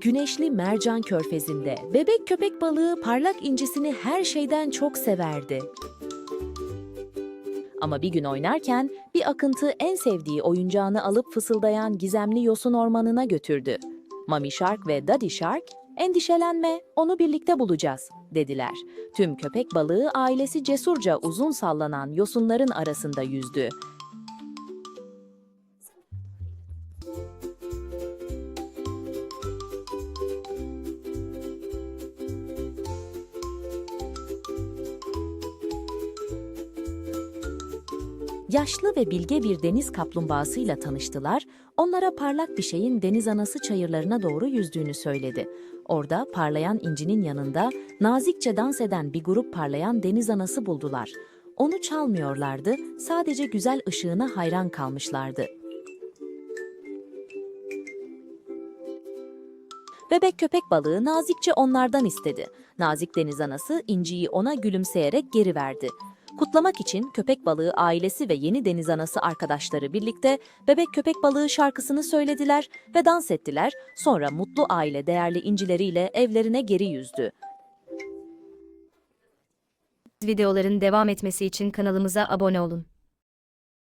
Güneşli Mercan Körfezi'nde bebek köpek balığı parlak incisini her şeyden çok severdi. Ama bir gün oynarken bir akıntı en sevdiği oyuncağını alıp fısıldayan gizemli yosun ormanına götürdü. Mami Shark ve Daddy Shark, endişelenme onu birlikte bulacağız dediler. Tüm köpek balığı ailesi cesurca uzun sallanan yosunların arasında yüzdü. Yaşlı ve bilge bir deniz kaplumbağasıyla tanıştılar, onlara parlak bir şeyin deniz anası çayırlarına doğru yüzdüğünü söyledi. Orada parlayan incinin yanında nazikçe dans eden bir grup parlayan deniz anası buldular. Onu çalmıyorlardı, sadece güzel ışığına hayran kalmışlardı. Bebek köpek balığı nazikçe onlardan istedi. Nazik deniz anası inciyi ona gülümseyerek geri verdi. Kutlamak için köpek balığı ailesi ve yeni deniz anası arkadaşları birlikte bebek köpek balığı şarkısını söylediler ve dans ettiler. Sonra mutlu aile değerli incileriyle evlerine geri yüzdü. videoların devam etmesi için kanalımıza abone olun.